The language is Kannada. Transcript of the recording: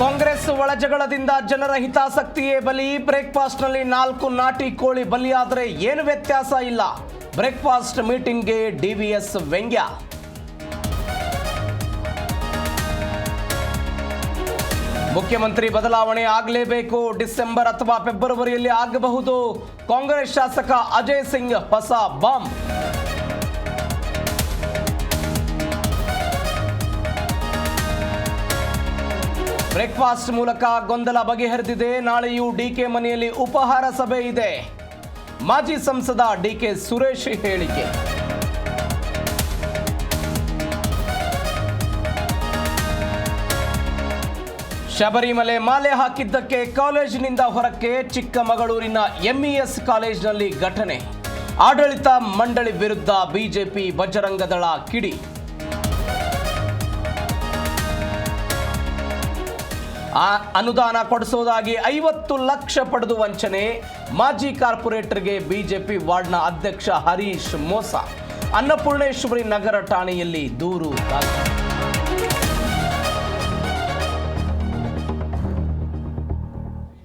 ಕಾಂಗ್ರೆಸ್ ಒಳಜಗಳದಿಂದ ಜನರ ಹಿತಾಸಕ್ತಿಯೇ ಬಲಿ. ಬ್ರೇಕ್ಫಾಸ್ಟ್ನಲ್ಲಿ ನಾಲ್ಕು ನಾಟಿ ಕೋಳಿ ಬಲಿಯಾದರೆ ಏನು ವ್ಯತ್ಯಾಸ ಇಲ್ಲ. ಬ್ರೇಕ್ಫಾಸ್ಟ್ ಮೀಟಿಂಗ್ಗೆ ಡಿವಿಎಸ್ ವ್ಯಂಗ್ಯ. ಮುಖ್ಯಮಂತ್ರಿ ಬದಲಾವಣೆ ಆಗಲೇಬೇಕು. ಡಿಸೆಂಬರ್ ಅಥವಾ ಫೆಬ್ರವರಿಯಲ್ಲಿ ಆಗಬಹುದು. ಕಾಂಗ್ರೆಸ್ ಶಾಸಕ ಅಜಯ್ ಸಿಂಗ್ ಹೊಸ ಬಾಂಬ್. ಬ್ರೇಕ್ಫಾಸ್ಟ್ ಮೂಲಕ ಗೊಂದಲ ಬಗೆಹರಿದಿದೆ. ನಾಳೆಯೂ ಡಿಕೆ ಮನೆಯಲ್ಲಿ ಉಪಹಾರ ಸಭೆ ಇದೆ. ಮಾಜಿ ಸಂಸದ ಡಿಕೆ ಸುರೇಶ್ ಹೇಳಿಕೆ. ಶಬರಿಮಲೆ ಮಾಲೆ ಹಾಕಿದ್ದಕ್ಕೆ ಕಾಲೇಜಿನಿಂದ ಹೊರಕ್ಕೆ ಚಿಕ್ಕಮಗಳೂರಿನ ಎಂಇಎಸ್ ಕಾಲೇಜಿನಲ್ಲಿ ಘಟನೆ. ಆಡಳಿತ ಮಂಡಳಿ ವಿರುದ್ಧ ಬಿಜೆಪಿ ಬಜರಂಗದಳ ಕಿಡಿ. ಆ ಅನುದಾನ ಕೊಡಿಸೋದಾಗಿ ಐವತ್ತು ಲಕ್ಷ ಪಡೆದು ವಂಚನೆ ಮಾಜಿ ಕಾರ್ಪೊರೇಟರ್ಗೆ ಬಿಜೆಪಿ ವಾರ್ಡ್ನ ಅಧ್ಯಕ್ಷ ಹರೀಶ್ ಮೋಸ. ಅನ್ನಪೂರ್ಣೇಶ್ವರಿ ನಗರ ಠಾಣೆಯಲ್ಲಿ ದೂರು ದಾಖಲು.